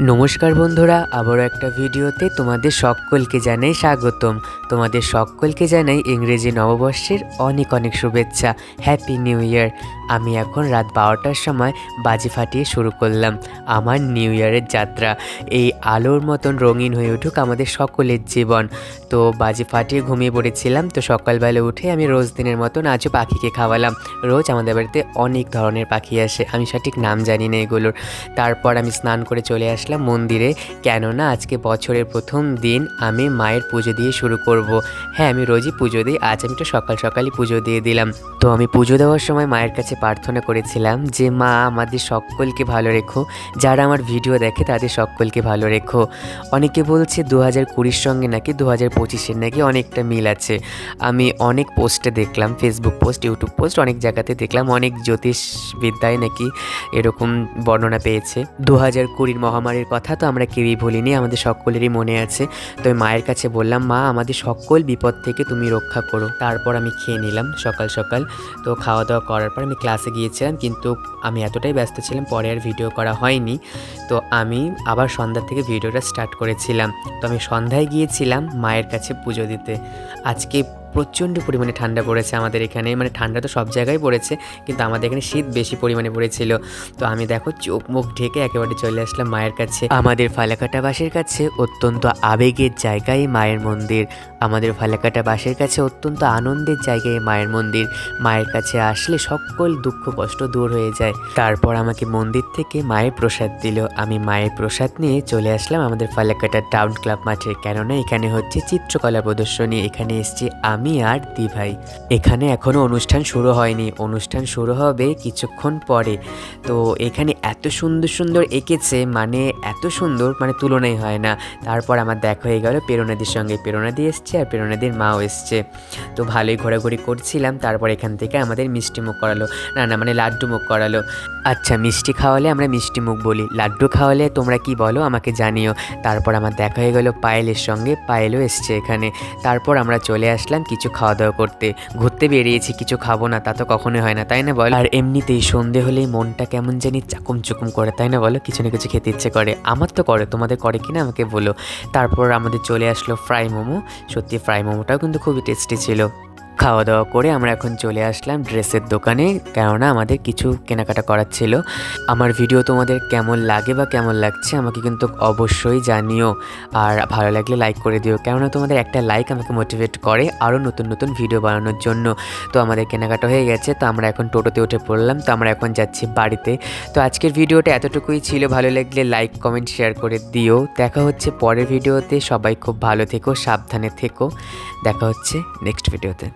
নমস্কার বন্ধুরা, আবারও একটা ভিডিওতে তোমাদের সকলকে জানাই স্বাগতম। তোমাদের সকলকে জানাই ইংরেজি নববর্ষের অনেক অনেক শুভেচ্ছা। হ্যাপি নিউ ইয়ার আমি এখন রাত বারোটার সময় বাজি ফাটিয়ে শুরু করলাম আমার নিউ ইয়ারের যাত্রা। এই আলোর মতন রঙিন হয়ে উঠুক আমাদের সকলের জীবন। তো বাজি ফাটিয়ে ঘুমিয়ে পড়েছিলাম, তো সকালবেলা উঠে আমি রোজ দিনের মতন আজও পাখিকে খাওয়ালাম। রোজ আমাদের বাড়িতে অনেক ধরনের পাখি আসে, আমি সঠিক নাম জানি না এগুলোর। তারপর আমি স্নান করে চলে আসলাম মন্দিরে। কেননা আজকে বছরের প্রথম দিন আমি মায়ের পুজো দিয়ে শুরু করব। হ্যাঁ আমি রোজই পুজো দিই। আজ আমি তো সকাল সকালই পুজো দিয়ে দিলাম। তো আমি পুজো দেওয়ার সময় মায়ের কাছে প্রার্থনা করেছিলাম যে, মা, আমাদের সকলকে ভালো রেখো। যারা আমার ভিডিও দেখে তাদের সকলকে ভালো রেখো। অনেকে বলছে দু হাজার কুড়ির সঙ্গে নাকি দু হাজার পঁচিশের নাকি অনেকটা মিল আছে। আমি অনেক পোস্টে দেখলাম, ফেসবুক পোস্ট, ইউটিউব পোস্ট, অনেক জায়গাতে দেখলাম অনেক জ্যোতিষবিদ্যায় নাকি এরকম বর্ণনা পেয়েছে। দু হাজার কুড়ির মহামারীর কথা তো আমরা কেউই ভুলিনি, আমাদের সকলেরই মনে আছে। তো মায়ের কাছে বললাম, মা, আমাদের সকল বিপদ থেকে তুমি রক্ষা করো। তারপর আমি খেয়ে নিলাম সকাল সকাল। তো খাওয়া দাওয়া করার পর আমি ক্লাসে গিয়েছিলাম, কিন্তু আমি এতটাই ব্যস্ত ছিলাম, পরে আর ভিডিও করা হয়নি। তো আমি আবার সন্ধ্যা থেকে ভিডিওটা স্টার্ট করেছিলাম। তো আমি সন্ধ্যায় গিয়েছিলাম মায়ের কাছে পুজো দিতে। আজকে প্রচণ্ড পরিমাণে ঠান্ডা পড়েছে আমাদের এখানে। মানে ঠান্ডা তো সব জায়গায় পড়েছে, কিন্তু আমাদের এখানে শীত বেশি পরিমাণে পড়েছিল। তো আমি দেখো চোখ মুখ ঢেকে একেবারে চলে আসলাম মায়ের কাছে। আমাদের ফালাকাটা বাসের কাছে অত্যন্ত আবেগের জায়গায় মায়ের মন্দির। আমাদের ফালাকাটা বাসের কাছে অত্যন্ত আনন্দের জায়গায় মায়ের মন্দির। মায়ের কাছে আসলে সকল দুঃখ কষ্ট দূর হয়ে যায়। তারপর আমাকে মন্দির থেকে মায়ের প্রসাদ দিল। আমি মায়ের প্রসাদ নিয়ে চলে আসলাম আমাদের ফালাকাটা টাউন ক্লাব মাঠে। কেননা এখানে হচ্ছে চিত্রকলা প্রদর্শনী। এখানে এসছি আমি আর দি ভাই। এখানে এখনও অনুষ্ঠান শুরু হয়নি। অনুষ্ঠান শুরু হবে কিছুক্ষণ পরে। তো এখানে এত সুন্দর সুন্দর এঁকেছে মানে এত সুন্দর মানে তুলনাই হয় না। তারপর আমার দেখা হয়ে গেল পেরোনাদির সঙ্গে। পেরোনাদি এসছে আর পেরোনাদির মাও এসছে। তো ভালোই ঘোরাঘুরি করছিলাম। তারপর এখান থেকে আমাদের মিষ্টি মুখ করালো। না না মানে লাড্ডু মুখ করালো। আচ্ছা মিষ্টি খাওয়ালে আমরা মিষ্টি মুখ বলি। লাড্ডু খাওয়ালে তোমরা কি বলো? আমাকে জানিও। তারপর আমার দেখা হয়ে গেল পায়েলের সঙ্গে। পায়েলও এসছে এখানে। তারপর আমরা চলে আসলাম কিছু খাওয়া দাওয়া করতে, ঘুরতে বেরিয়েছি, কিছু খাব না, তা তো কখনোই হয় না, তাই না বল? আর এমনিতেই সন্ধে হলেই মনটা কেমন জানি চাকুম চুকুম করে, তাই না বলো? কিছু না কিছু খেতে ইচ্ছে করে। আমার তো করে, তোমাদের করে কি না আমাকে বলো। তারপর আমাদের চলে আসলো ফ্রাই মোমো। সত্যি ফ্রাই মোমোটাও কিন্তু খুবই টেস্টি ছিল। খাওয়া দাওয়া করে আমরা এখন চলে আসলাম ড্রেসের দোকানে। কেননা আমাদের কিছু কেনাকাটা করার ছিল। আমার ভিডিও তোমাদের কেমন লাগে বা কেমন লাগছে আমাকে কিন্তু অবশ্যই জানিও। আর ভালো লাগলে লাইক করে দিও। কেননা তোমাদের একটা লাইক আমাকে মোটিভেট করে আরও নতুন নতুন ভিডিও বানানোর জন্য। তো আমাদের কেনাকাটা হয়ে গেছে। তো আমরা এখন টোটোতে উঠে পড়লাম। তো আমরা এখন যাচ্ছি বাড়িতে। তো আজকের ভিডিওটা এতটুকুই ছিল। ভালো লাগলে লাইক, কমেন্ট, শেয়ার করে দিও। দেখা হচ্ছে পরের ভিডিওতে। সবাই খুব ভালো থেকো, সাবধানে থেকো। দেখা হচ্ছে নেক্সট ভিডিওতে।